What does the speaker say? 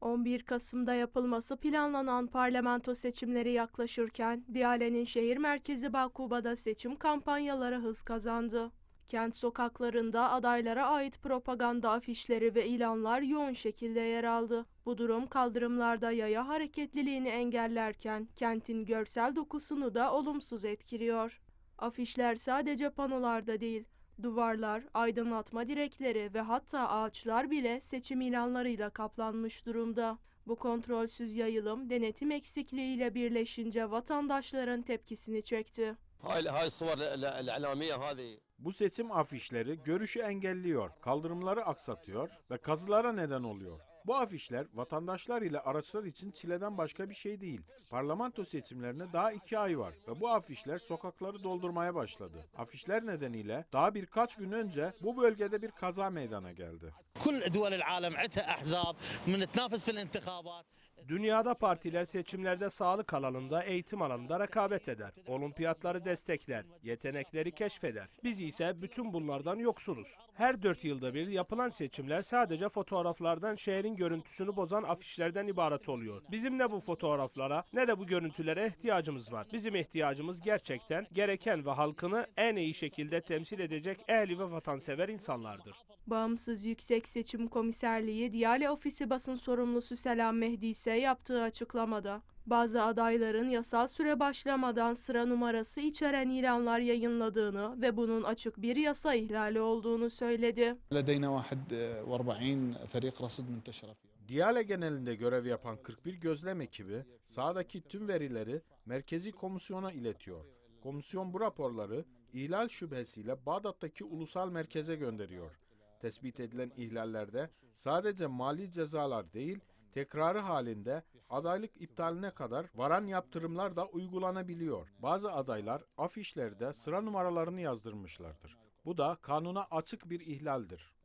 11 Kasım'da yapılması planlanan parlamento seçimleri yaklaşırken Diyale'nin şehir merkezi Bakuba'da seçim kampanyaları hız kazandı. Kent sokaklarında adaylara ait propaganda afişleri ve ilanlar yoğun şekilde yer aldı. Bu durum kaldırımlarda yaya hareketliliğini engellerken kentin görsel dokusunu da olumsuz etkiliyor. Afişler sadece panolarda değil, Duvarlar, aydınlatma direkleri ve hatta ağaçlar bile seçim ilanlarıyla kaplanmış durumda. Bu kontrolsüz yayılım denetim eksikliğiyle birleşince vatandaşların tepkisini çekti. Bu seçim afişleri görüşü engelliyor, kaldırımları aksatıyor ve kazılara neden oluyor. Bu afişler vatandaşlar ile araçlar için çileden başka bir şey değil. Parlamento seçimlerine daha iki ay var ve bu afişler sokakları doldurmaya başladı. Afişler nedeniyle daha birkaç gün önce bu bölgede bir kaza meydana geldi. Dünyada partiler seçimlerde sağlık alanında, eğitim alanında rekabet eder. Olimpiyatları destekler, yetenekleri keşfeder. Biz ise bütün bunlardan yoksunuz. Her dört yılda bir yapılan seçimler sadece fotoğraflardan şehrin görüntüsünü bozan afişlerden ibaret oluyor. Bizim ne bu fotoğraflara ne de bu görüntülere ihtiyacımız var. Bizim ihtiyacımız gerçekten gereken ve halkını en iyi şekilde temsil edecek ehli ve vatansever insanlardır. Bağımsız Yüksek Seçim Komiserliği Diyale Ofisi basın sorumlusu Selam Mehdi ise ise yaptığı açıklamada bazı adayların yasal süre başlamadan sıra numarası içeren ilanlar yayınladığını ve bunun açık bir yasa ihlali olduğunu söyledi. Diyale genelinde görev yapan 41 gözlem ekibi sahadaki tüm verileri merkezi komisyona iletiyor. Komisyon bu raporları ihlal şüphesiyle Bağdat'taki ulusal merkeze gönderiyor. Tespit edilen ihlallerde sadece mali cezalar değil, tekrarı halinde adaylık iptaline kadar varan yaptırımlar da uygulanabiliyor. Bazı adaylar afişlerde sıra numaralarını yazdırmışlardır. Bu da kanuna açık bir ihlaldir.